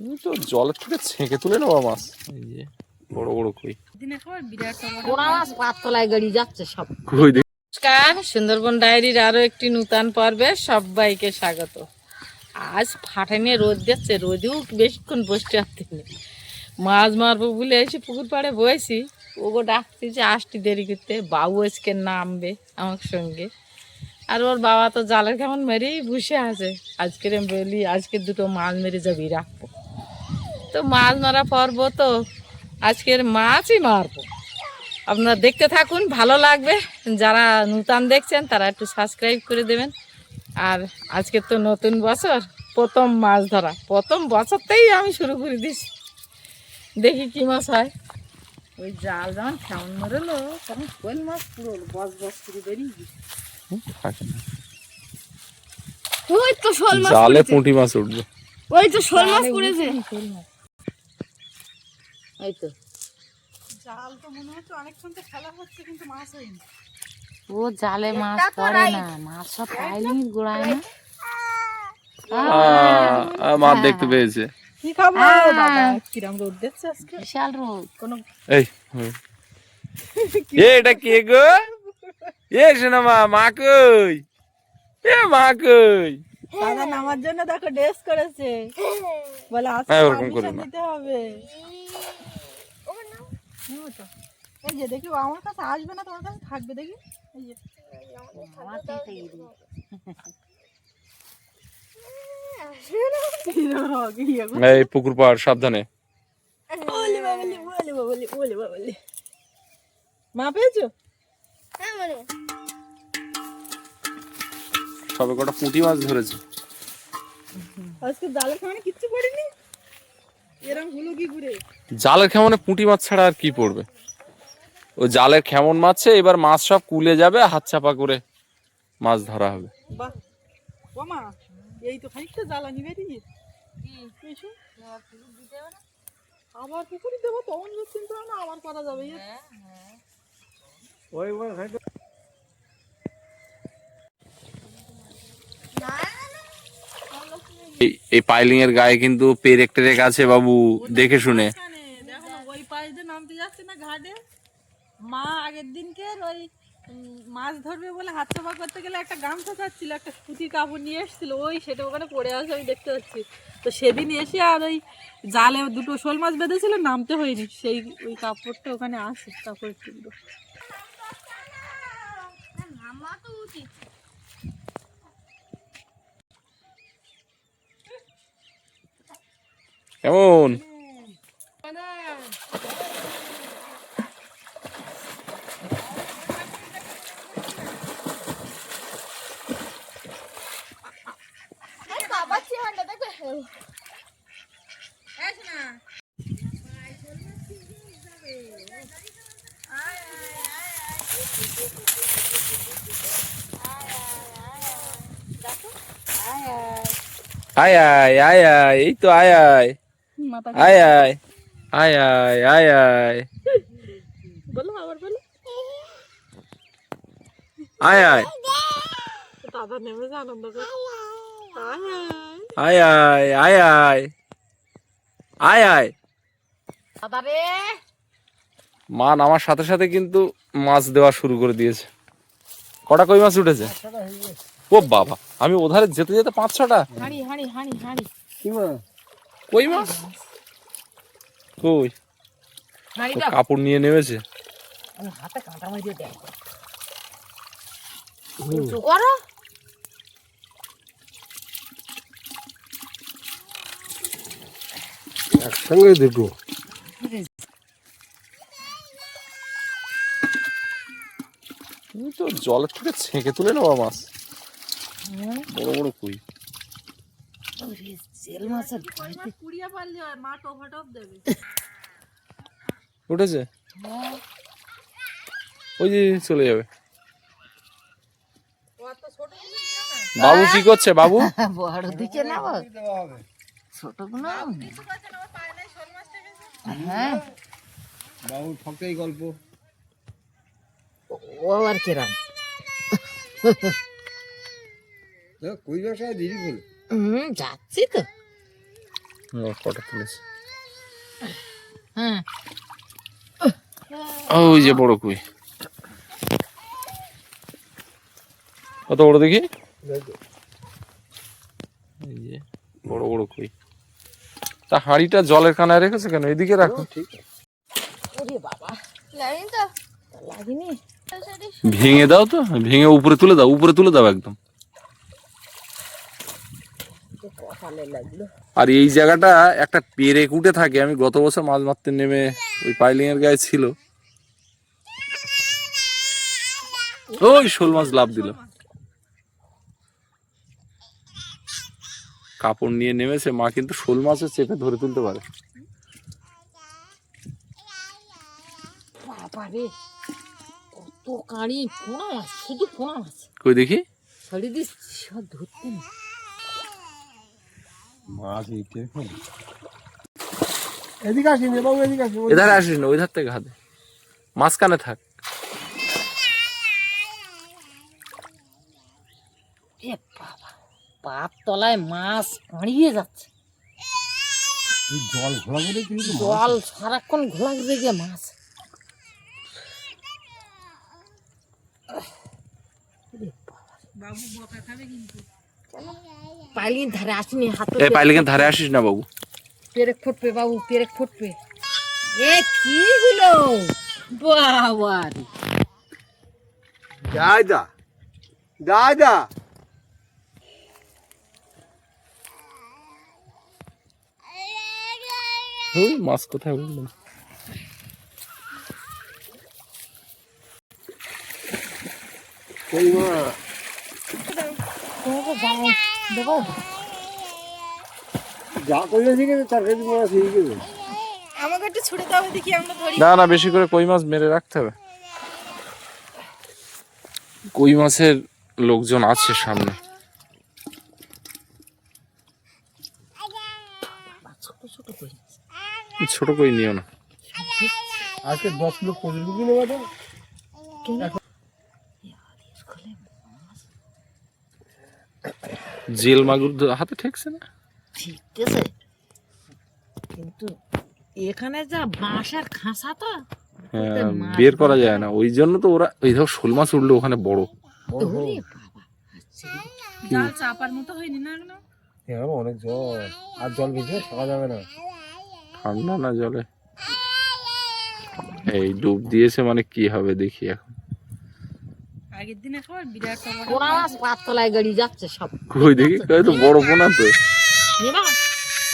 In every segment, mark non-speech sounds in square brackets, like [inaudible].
তুমি তো জলের থেকে ছেঁকে তুলে নেব মাছ এই যে। বড় বড় কই। নমস্কার সুন্দরবন ডায়েরির আরও একটি নূতন পর্বে সবাইকে স্বাগত। আজ ফাটানে রোদ দিচ্ছে রোদেও বেশিক্ষণ বসতে পারতে নেই মাছ মারবো বলে এসে পুকুর পাড়ে বয়েছি ওগো ডাকছি যে আসটি দেরি করতে বাবু আজকে নামবে আমার সঙ্গে। আর ওর বাবা তো জালের কেমন মেরেই বসে আছে। আজকে আমি বলি আজকে দুটো মাছ মেরে যাবি রাখব। তো মাছ মারা পর্ব তো। আজকের মাছই মারবো। আপনারা দেখতে থাকুন ভালো লাগবে। যারা নূতন দেখছেন তারা একটু সাবস্ক্রাইব করে দেবেন। আর আজকে তো নতুন বছর প্রথম মাছ ধরা। প্রথম বছরতেই আমি শুরু করে দিছি। দেখি কি মাছ হয়। ওই জাল যখন কেমন মরেলো তখন কোন মাছ পুরো বস বস করে বেরিয়ে। ওই তো শোল মাছ জালে পুঁটি মাছ উঠবে। ওই তো শোল মাছ। জালে পড়েছে উঠেনি শোল মাছ। এই তো ও জালে মাছ পড়ে না মাছ সব পাইলিং গোড়ায় না। মাছ দেখতে পেয়েছে। কি খাব বাবা কিরম রোদ দিচ্ছে আজকে? বিশাল রোদ। কোনো এই এ এটা কে গো? এ শোনা মা মা কই? এ মা কই? দাদা নামার জন্য দেখো ড্রেস করেছে। বলে আজকে হ্যাঁ, ওরকম করো permission না। দিতে হবে। এই যে দেখি ও আমার কাছে আসবে না তোমার কাছে থাকবে দেখি। এই যে। পুকুর পাড় সাবধানে। মা পেয়েছ? হ্যাঁ মানে সবে কটা পুঁটি মাছ ধরেছে। আজকে জালের কিচ্ছু পড়েনি? এরম হলো কি ঘুরে। জালের খেমনে পুঁটি মাছ ছাড়া আর কি পড়বে? ও জালের খেমন মাছে এবার মাছ সব কুলে যাবে হাত চাপা করে মাছ ধরা হবে। বাহ। এই তো খানিকটা জ্বালানি বেরিয়ে আবার পুকুরি দেবো তখন চিন্তা আবার করা যাবে। ইয়ে। এই এই পাইলিং এর গায়ে কিন্তু পেরেক টেরেক আছে বাবু দেখে শুনে। ওই পাশ দিয়ে নামতে যাচ্ছে না ঘাটে। মা আগের দিনকে ওই মাছ ধরবে বলে হাত চাপা করতে গেলে একটা গামছা চাচ্ছিল একটা সুতির কাপড় নিয়ে এসেছিল। ওই সেটা ওখানে পড়ে আছে আমি দেখতে পাচ্ছি। তো সেদিন এসে আর ওই জালে দুটো শোল মাছ বেঁধেছিল নামতে হয়নি। সেই ওই কাপড়টা ওখানে আসে কাপড় টুকরো নামা তো উচিত কেমন আয় আয় আয় আয় এই তো আয় আয় আয় আয়। আয় আয় আয় আয়। বলো আবার বলো। আয় আয়। দাদা নেমেছে আনন্দ করে। আয় আয়। আয় আয় আয় আয়। আয় আয়। দাদা রে। মা নামার সাথে সাথে কিন্তু মাছ দেওয়া শুরু করে দিয়েছে। কটা কই মাছ উঠেছে? ও বাবা আমি ওধারে যেতে যেতে পাঁচ ছটা? হাঁড়ি হাঁড়ি হাঁড়ি হাঁড়ি। কই মাছ? কই? কাপড় নিয়ে নেমেছে। আমি হাতে কাঁটা মারিয়ে দেয় করো। একসঙ্গে দুটো। তুমি তো জলের থেকে ছেঁকে তুলে নেব মাছ। বড় বড় কই? মাছের কুড়িয়ে পারলে আর মা টপা টপ দেবে। উঠেছে? ওই যে চলে যাবে। বাবু কি করছে বাবু? [laughs] বড় দিকে নেব ছোটগুলো। হ্যাঁ। বাবু ঠকেই গল্প। ও আর কিরাম। কই দেরি করে হুম যাচ্ছি তো। কটা তুলেছে হ্যাঁ ওই যে বড় কুই। কত বড় দেখি? এই যে বড় বড় কুই। তা হাঁড়িটা জলের কানায় রেখেছে কেন? এদিকে রাখো। ওরে বাবা। লাগেনি তো? তা লাগেনি? ভেঙে দাও তো। ভেঙে উপরে তুলে দাও উপরে তুলে দাও একদম। আর এই জায়গাটা একটা পেরেক উঠে থাকে। আমি গত বছর মাছ মারতে নেমে ওই পাইলিং এর গায়ে ছিল। ওই শোল মাছ লাভ দিল। কাপড় নিয়ে নেমেছে। মা কিন্তু শোল মাছও চেপে ধরে তুলতে পারে। বাবা কত কাঁড়ি পোনা মাছ শুধু পোনা মাছ। কই দেখি? ছাড়ি দিস সব ধরতে না মাছ এদিকে আসিনি বাবু এদিকে আসিনি এধারে আসিস না ওই ধার থেকে হাতে মাঝখানে থাক। এ বাবা পাপ তলায় মাছ কাঁড়িয়ে যাচ্ছে। জল ঘোলা করে কিন্তু জল সারাক্ষণ ঘোলা রেগে মাছ। পাইলিন ধারে আসিনি হাতে এই পাইলিংয়ের ধারে আসিস না বাবু পেরেক ফুটবে বাবু পেরেক ফুটবে এ কি হলো বাবা রে দাদা দাদা ওই মাছ কোথায় বুঝলাম কই মা তোমাকে যাও দেবো। যা ঠিক আছে মাছ গেছে আমাকে একটু ছুড়ে দাও দেখি আমরা ধরি। না না বেশি করে কই মাছ মেরে রাখতে হবে। কই মাছের লোকজন আছে সামনে। ছোট ছোট কই নিও না। আজকে দশ কিলো পঁচিশ কিলো নেওয়া জেল মাগুর হাতে ঠেকছে না? ঠিক আছে কিন্তু এখানে যা বাঁশের খাঁচা তো হ্যাঁ, বের করা যায় না। ওই জন্য তো ওরা ওই ধর শোল মাছ উঠল ওখানে বড়। হ্যাঁ অনেক জল। আর জল থাকা যাবে না। ঠান্ডা না জলে? এই ডুব দিয়েছে মানে কি হবে দেখি এখন। মাছ গাড়ি যাচ্ছে সব। কই দেখি? কই তো বড় পোনা তো। নেবা?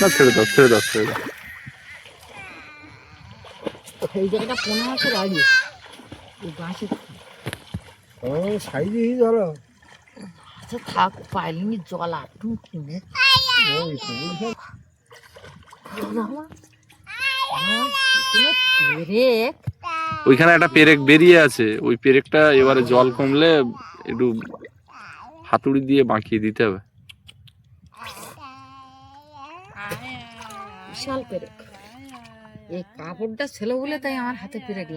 না ছেড়ে দাও ছেড়ে দাও ছেড়ে দাও। এই জায়গাটা পোনা মাছের গাড়ি এই বাঁশের ও সাইজে হি ধরো। আচ্ছা থাক পাইলিনি জল আটু কিনে। ওই পেরেক। ওইখানে একটা পেরেক বেরিয়ে আছে। ওই পেরেকটা এবারে জল কমলে একটু হাতুড়ি দিয়ে বাঁকিয়ে দিতে হবে। বিশাল পেরেক। এই কাপড়টা ছিল বলে তাই আমার হাতে পেরেক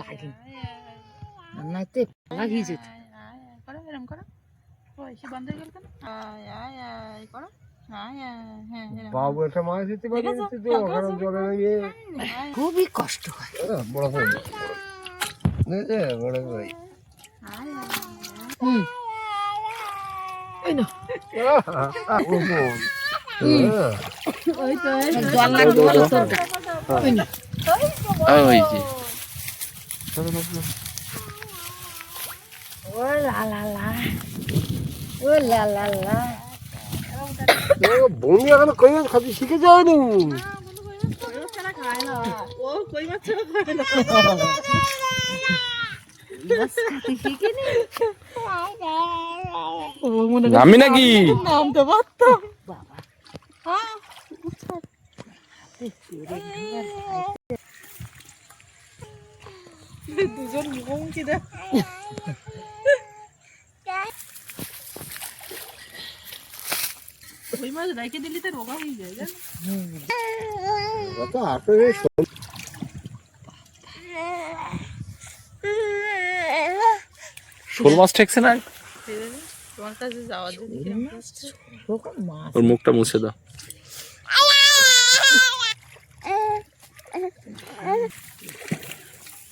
আর নয়তো লাগিয়ে যেত। করো এরম করো। ওই সে বন্ধ হয়ে গেল কেন? আয় আয় আয় করো। আয় আয় হ্যাঁ এরম বাবু একটা মাছ দিতে পারে তো ওখানে জলে নামিয়ে খুবই কষ্ট হয় আহ, বড় করে বুঝেছে বড় করে হুম এই না জল লাগবে বলো তোরটা ওই না ওই যে ও লা লা লা ও লা লা লা বন্ধু এখন ওই মাছ রেখে দিলি তো রোগা হয়ে যায় জানো শোল মাছ ঠেকছে না? তোমার কাছে যাওয়ার জন্য ওর মুখটা মুছে দাও।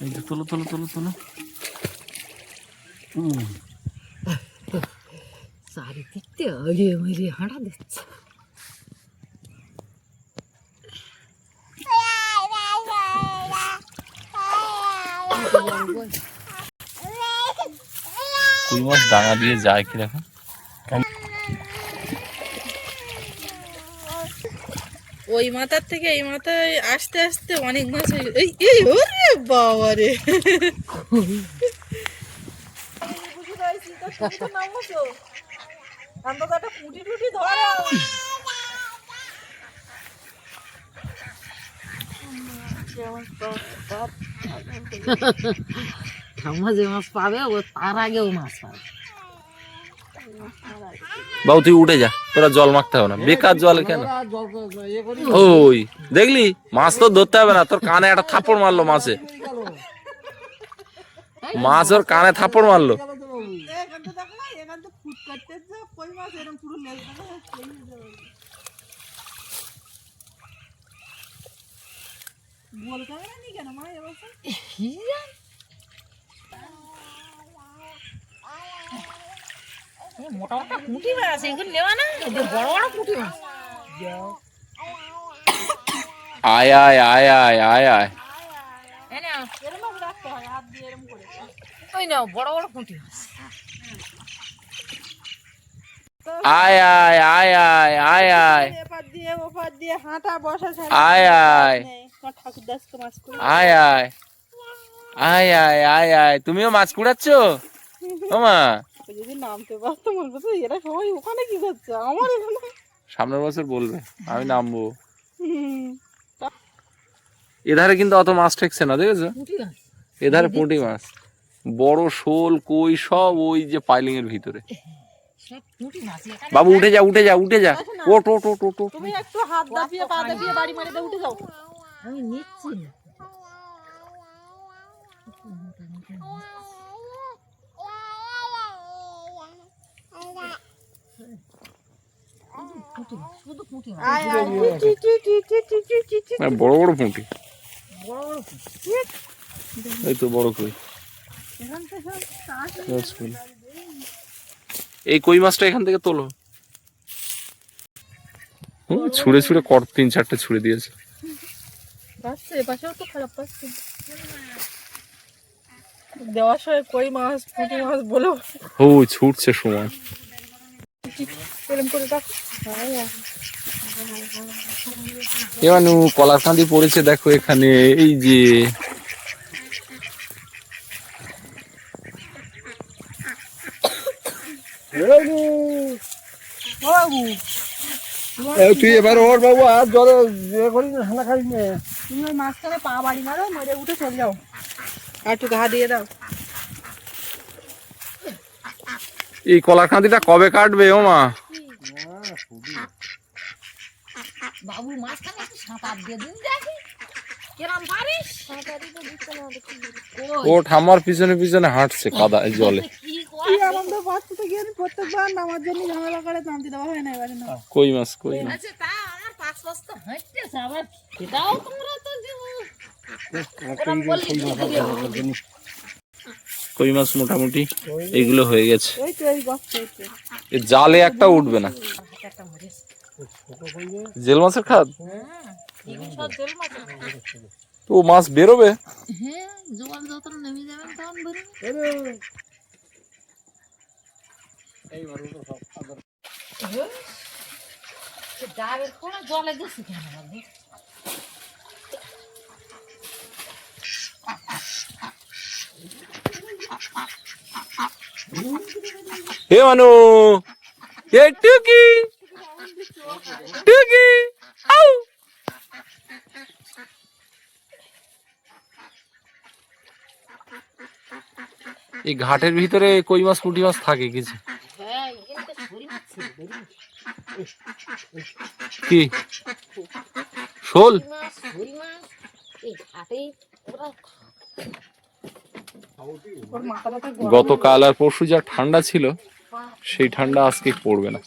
এই যে তোলো তোলো তোলো তোলো। হুম চারিদিকতে আড়িয়ে মারিয়ে হাঁটা দিচ্ছে কই মাছ ডাঙা দিয়ে যায় কি দেখো? ওই মাথার থেকে এই মাথায় আসতে আসতে অনেক মাছ হয়ে এই এই ওরে বাবা রে [laughs] ঠাম্মা যে মাছ পাবে ও তার আগেও মাছ পাবে। বাবু তুই উঠে যা তোরা জল মাখতে হবে না। বেকার জল কেন? ওই দেখলি? মাছ তো ধরতে হবে না তোর কানে একটা থাপড় মারলো মাছে। মাছ ওর কানে থাপড় মারলো এখান তো দেখ না এখান তো ফুট করতে যা কই মাছ এরকম পুরো লেজ বল ক্যামেরা নি কেন মা এবার মোটা মোটা পুঁটি মাছ এগুলো নেওয়া না? বড় বড় পুঁটি মাছ। আয় আয় আয় আয় আয় আয়। ওই নাও বড় বড় পুঁটি মাছ। আয় আয় আয় আয় আয় আয়। এপার দিয়ে ওপার দিয়ে হাঁটা বসা ছাড়া আয় আয়। ঠাকুর দাসকে মাছ আয় আয়। আয় আয় আয় আয়। তুমিও মাছ কুড়াচ্ছ? [laughs] ওমা। যদি নামতে পারতো এরা সবাই ওখানে কি করছে? আমার এখানে? সামনের বছর বলবে আমি নামবো। এধারে কিন্তু অত মাছ ঠেকছে না দেখেছ? এধারে পুঁটি মাছ। বড় শোল কই সব ওই যে পাইলিং এর ভিতরে। [laughs] বাবু উঠে যা উঠে যা উঠে যা। ওট ওট ওট ওট তুমি একটু হাত দাপিয়ে পা দাপিয়ে বাড়ি মারে দে উঠে যাও। আমি নিচ্ছি না। বড় বড় পুঁটি এই বড় কই এই কই মাছটা এখান থেকে তোলো। হুম, ছুঁড়ে ছুঁড়ে কর তিন চারটে ছুঁড়ে দিয়েছে। দেওয়ার সময় কই মাছ পুঁটি মাছ বলেও ও ছুটছে সময়। এবার কলার কান্দি পড়েছে দেখো এখানে এই যে তুই এবার ওর বাবু আর জলে ইয়ে করিস না ঠান্ডা খাইস না। তুমি ওই মাঝখানে পা বাড়ি মারো মেরে উঠে চলে যাও। আর একটু ঘা দিয়ে দাও। এই কলার কবে কাটবে ও মা? বাবু মাঝখানে একটু সাঁতার দিয়ে দিন দেখি। ও ঠাম্মার পিছনে পিছনে হাঁটছে কাদা জলে। কি আনন্দ পাচ্ছে তো গিয়ে প্রত্যেকবার নামার জন্য ঝামেলা করে নামতে দেওয়া হয় না এবারে না। কই মাছ কই মাছ? আছে তা আমার পাঁচ পাঁচ তো হাঁটতেছে আবার সেটাও তোমরা তো কই মাছ মোটামুটি? এগুলো হয়ে গেছে। জালে একটা উঠবে না। একটা জেল মাছের খাদ। মাছ তো মাছ বেরোবে? হ্যাঁ জল যখন নেমে যাবেন তখন বেরোবে। ডাবের খোলা জলে গেছে কেন বাবু? হে মানু এ টুকি টুকি আউ। এই ঘাটের ভিতরে কই মাছ পুঁটি মাছ থাকে কিছু হ্যাঁ এখানে তো শরীর মাছ ছিল, বেরিয়ে কি? শোল? গতকাল আর পরশু যা ঠান্ডা ছিল সেই ঠান্ডা আজকে পড়বে না।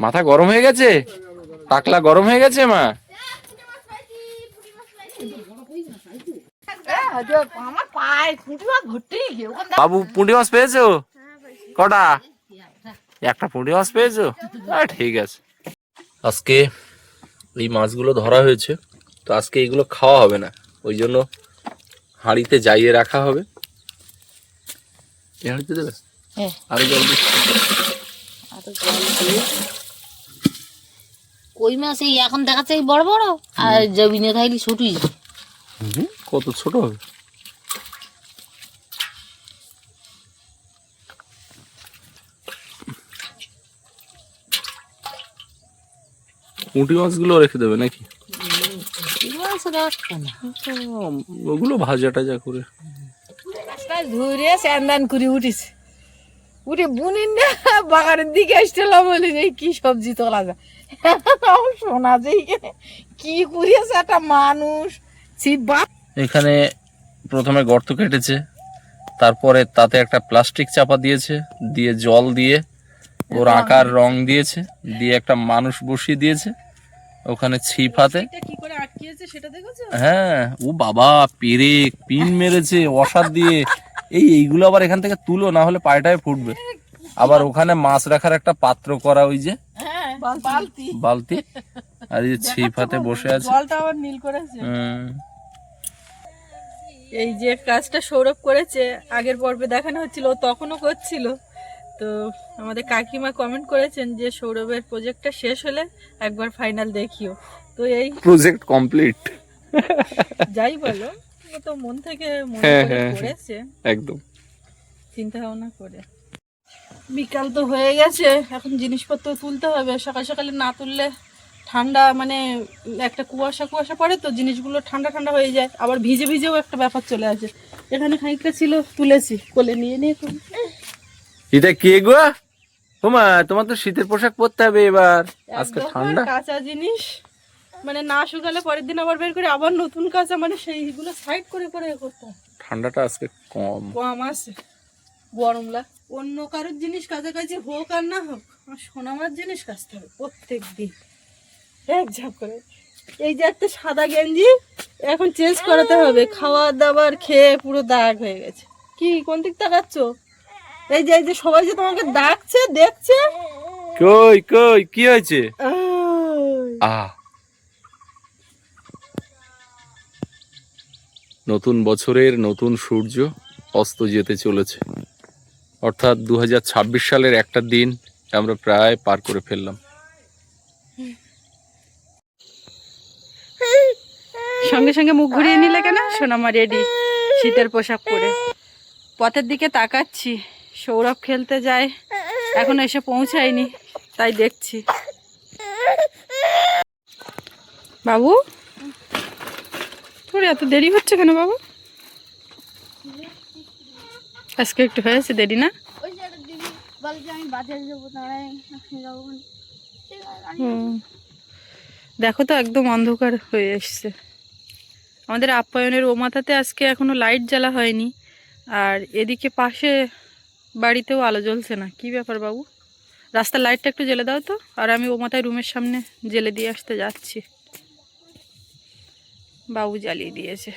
মাথা গরম হয়ে গেছে? টাকলা গরম হয়ে গেছে মা? বাবু পুঁটি মাছ পেয়েছ? কটা? একটা পুঁটি মাছ পেয়েছ? আহ, ঠিক আছে। আজকে এই মাছগুলো ধরা হয়েছে তো আজকে এইগুলো খাওয়া হবে না। ওই জন্য হাঁড়িতে যাইয়ে রাখা হবে। এই হাঁড়িতে দেবে? হ্যাঁ। আরও জল কই মাছ এই এখন দেখাচ্ছে বড় বড়? আর জবিনে খাইলি ছুটি। হুম, কত ছোট হবে? পুঁটি মাছগুলো রেখে দেবে নাকি? ওগুলো ভাজা টাজা করে। ধরে স্যান্দান করে উঠেছে। উঠে বুনিন না বাগানের দিকে আসছিলাম বলে যে কি সবজি তোলা যায়? শোনা যে কি করিয়েছে একটা মানুষ। ছি বাপ। এখানে প্রথমে গর্ত কেটেছে তারপরে তাতে একটা প্লাস্টিক চাপা দিয়েছে দিয়ে জল দিয়ে ওর আকার রং দিয়েছে দিয়ে একটা মানুষ বসিয়ে দিয়েছে ওখানে ছিপ হাতে কি করে আটকিয়েছে সেটা দেখেছ? হ্যাঁ ও বাবা পেরে পিন মেরেছে অসার দিয়ে। এই এইগুলো আবার এখান থেকে তুলো না হলে পায়টায় ফুটবে। আবার ওখানে মাছ রাখার একটা পাত্র করা ওই যে হ্যাঁ বালতি। বালতি। [laughs] আর এই যে ছিপ হাতে বসে আছে। জলটা আবার নীল করেছে। হুম। এই যে কাজটা সৌরভ করেছে আগের পর্বে দেখানো হচ্ছিল তখনও করছিল। তো আমাদের কাকিমা কমেন্ট করেছেন যে সৌরভের প্রজেক্টটা শেষ হলে একবার ফাইনাল দেখিও। তো এই প্রজেক্ট কমপ্লিট যাই বলো তো মন থেকে মনে হ্যাঁ, হ্যাঁ, হ্যাঁ। করেছে। একদম। চিন্তা ভাবনা করে। বিকাল তো হয়ে গেছে এখন জিনিসপত্র তুলতে হবে। সকাল সকালে না তুললে ঠান্ডা মানে একটা কুয়াশা কুয়াশা পড়ে তো জিনিসগুলো ঠান্ডা ঠান্ডা হয়ে যায়। আবার ভিজে ভিজেও একটা ব্যাপার চলে আসে। এখানে খানিকটা ছিল তুলেছি। কোলে নিয়ে নিয়ে। এটা কে গো? ওমা তোমার তো শীতের পোশাক পরতে হবে এবার। আজকে ঠান্ডা। কাঁচা জিনিস। মানে না শুকালে পরের দিন আবার বের করে আবার নতুন কাঁচা মানে সেইগুলো সাইড করে করে এ করতে ঠান্ডাটা আজকে কম। কম আছে। গরম লাগ অন্য কারোর জিনিস কাছাকাছি হোক আর না হোক আমার সোনামার জিনিস কাচতে হবে প্রত্যেক দিন। এক ঝাপ করে। এই যে একটা সাদা গেঞ্জি এখন চেঞ্জ করাতে হবে। খাওয়া দাবার খেয়ে পুরো দাগ হয়ে গেছে। কি কোন দিক তাকাচ্ছ? এই যে এই যে সবাই যে তোমাকে ডাকছে দেখছে? কই কই কি হয়েছে? আ। নতুন বছরের নতুন সূর্য অস্ত যেতে চলেছে। অর্থাৎ দু হাজার ছাব্বিশ সালের একটা দিন আমরা প্রায় পার করে ফেললাম। সঙ্গে সঙ্গে মুখ ঘুরিয়ে নিলে কেন? সোনামা রেডি শীতের পোশাক পরে। পথের দিকে তাকাচ্ছি। সৌরভ খেলতে যায়। এখন এসে পৌঁছায়নি তাই দেখছি। বাবু? তোর এত দেরি হচ্ছে কেন বাবু? আজকে একটু হয়েছে দেরি না। দেখো তো একদম অন্ধকার হয়ে এসছে। আমাদের আপ্যায়নের ও মাথাতে আজকে এখনও লাইট জ্বালা হয়নি। আর এদিকে পাশে বাড়িতেও আলো জ্বলছে না। কি ব্যাপার বাবু? রাস্তার লাইটটা একটু জ্বেলে দাও তো। আর আমি ও মাথায় রুমের সামনে জেলে দিয়ে আসতে যাচ্ছি। বাবু জ্বালিয়ে দিয়েছে।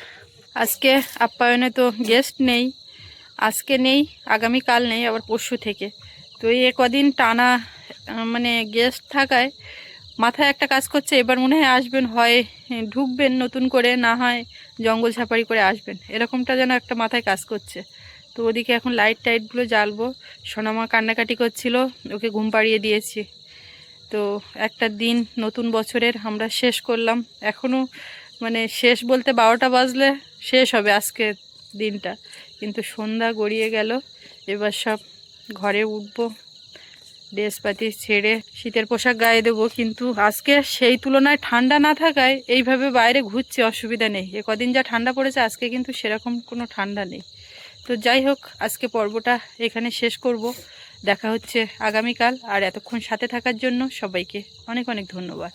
আজকে আপ্যায়নে তো গেস্ট নেই। আজকে নেই, আগামীকাল নেই, আবার পরশু থেকে। তো এই কদিন টানা মানে গেস্ট থাকায় মাথায় একটা কাজ করছে, এবার মনে হয় আসবেন, হয় ঢুকবেন নতুন করে, না হয় জঙ্গল সাফারি করে আসবেন। এরকমটা যেন একটা মাথায় কাজ করছে। তো ওদিকে এখন লাইট টাইটগুলো জ্বালবো। সোনামা কান্নাকাটি করছিল, ওকে ঘুম পাড়িয়ে দিয়েছি। তো একটা দিন নতুন বছরের আমরা শেষ করলাম। এখনও মানে শেষ বলতে বারোটা বাজলে শেষ হবে আজকের দিনটা। কিন্তু সন্ধ্যা গড়িয়ে গেল, এবার সব ঘরে উঠবো ড্রেসপাতি ছেড়ে শীতের পোশাক গায়ে দেবো। কিন্তু আজকে সেই তুলনায় ঠান্ডা না থাকায় এইভাবে বাইরে ঘুরছে, অসুবিধা নেই। এ কদিন যা ঠান্ডা পড়েছে, আজকে কিন্তু সেরকম কোনো ঠান্ডা নেই। তো যাই হোক, আজকে পর্বটা এখানে শেষ করব। দেখা হচ্ছে আগামীকাল, আর এতক্ষণ সাথে থাকার জন্য সবাইকে অনেক অনেক ধন্যবাদ।